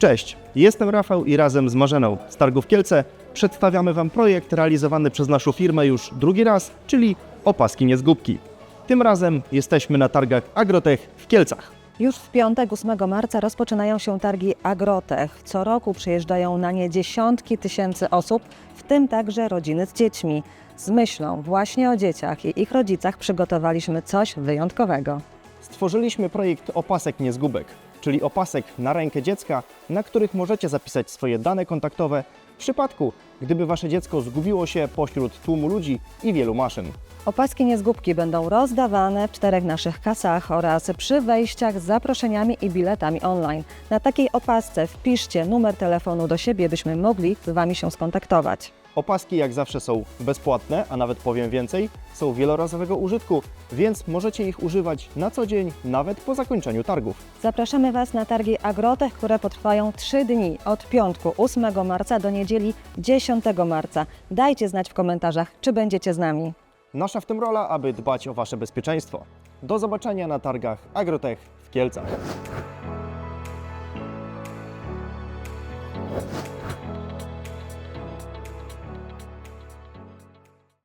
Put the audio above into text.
Cześć, jestem Rafał i razem z Marzeną z Targów Kielce przedstawiamy Wam projekt realizowany przez naszą firmę już drugi raz, czyli opaski niezgubki. Tym razem jesteśmy na targach Agrotech w Kielcach. Już w piątek, 8 marca rozpoczynają się targi Agrotech. Co roku przyjeżdżają na nie dziesiątki tysięcy osób, w tym także rodziny z dziećmi. Z myślą właśnie o dzieciach i ich rodzicach przygotowaliśmy coś wyjątkowego. Stworzyliśmy projekt opasek niezgubek, czyli opasek na rękę dziecka, na których możecie zapisać swoje dane kontaktowe w przypadku, gdyby Wasze dziecko zgubiło się pośród tłumu ludzi i wielu maszyn. Opaski niezgubki będą rozdawane w czterech naszych kasach oraz przy wejściach z zaproszeniami i biletami online. Na takiej opasce wpiszcie numer telefonu do siebie, byśmy mogli z Wami się skontaktować. Opaski jak zawsze są bezpłatne, a nawet powiem więcej, są wielorazowego użytku, więc możecie ich używać na co dzień, nawet po zakończeniu targów. Zapraszamy Was na targi Agrotech, które potrwają 3 dni od piątku 8 marca do niedzieli 10 marca. Dajcie znać w komentarzach, czy będziecie z nami. Nasza w tym rola, aby dbać o Wasze bezpieczeństwo. Do zobaczenia na targach Agrotech w Kielcach.